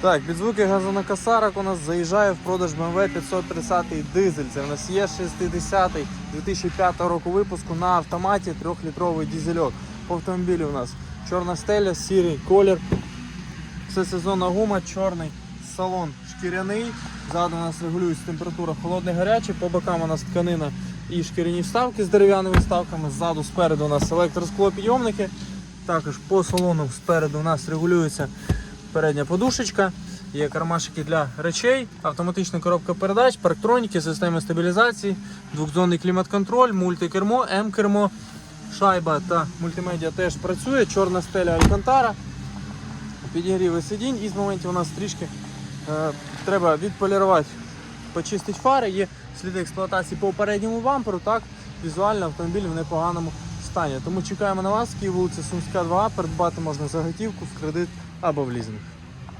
Так, під звуки газонокосарок у нас заїжджає в продаж BMW 530 дизель. Це в нас є 60-й 2005 року випуску на автоматі 3-літровий дизельок. По автомобілі у нас чорна стеля, сірий колір. Це сезонна гума, чорний салон шкіряний. Ззаду у нас регулюється температура холодний гарячий, по бокам у нас тканина і шкіряні вставки з дерев'яними вставками. Ззаду спереду у нас електросклопідйомники. Також по салону спереду у нас регулюється передня подушечка. Є кармашики для речей, автоматична коробка передач, парктроніки, система стабілізації, двохзонний клімат-контроль, мультикермо, М-кермо, шайба та мультимедіа теж працює, чорна стеля Алькантара, підігріви сидінь і з моментів у нас трішки е, треба відполірувати, почистити фари, є сліди експлуатації по передньому бамперу, так візуально автомобіль в непоганому стані. Тому чекаємо на вас, Київ вулиця Сумська 2, придбати можна за готівку в кредит або в лізинг.